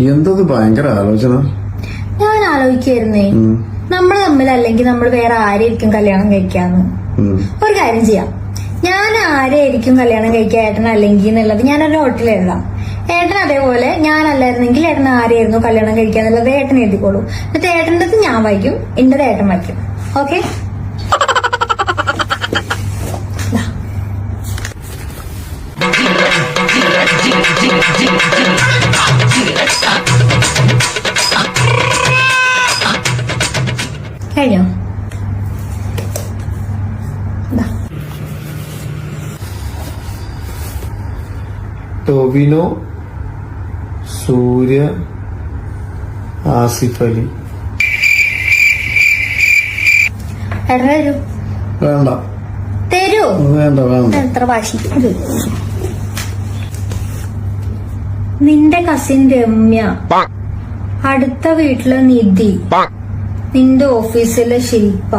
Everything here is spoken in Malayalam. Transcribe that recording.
എന്തത് ഭയങ്കര ആലോചന? ഞാൻ ആലോചിക്കായിരുന്നേ നമ്മൾ തമ്മിൽ അല്ലെങ്കിൽ നമ്മൾ വേറെ ആരെയായിരിക്കും കല്യാണം കഴിക്കാന്ന്? ഒരു കാര്യം ചെയ്യാം. ഞാൻ ആരെയായിരിക്കും കല്യാണം കഴിക്കാൻ ഏട്ടൻ അല്ലെങ്കിൽ എന്നുള്ളത് ഞാൻ ഒരു ഹോട്ടലിൽ എഴുതാം. ഏട്ടൻ അതേപോലെ ഞാൻ ഞാനല്ലായിരുന്നെങ്കിൽ ഏട്ടൻ ആരെയായിരുന്നു കല്യാണം കഴിക്കുക എന്നുള്ളത് ഏട്ടൻ എഴുതിക്കോളൂ. എന്നിട്ട് ഏട്ടന്റെ ഞാൻ വായിക്കും എന്റെ ഏട്ടൻ വായിക്കും. ഓക്കെ? കഴിഞ്ഞോ? ദാ. ടൊവിനോ സൂര്യ ആസിഫ് അലി. വേണ്ട. തരൂ. വേണ്ട വേണ്ട. എത്ര വാശി. നിന്റെ കസിൻ രമ്യ. അടുത്ത വീട്ടിലെ നിധി. നിന്റെ ഓഫീസിലെ ശില്പ.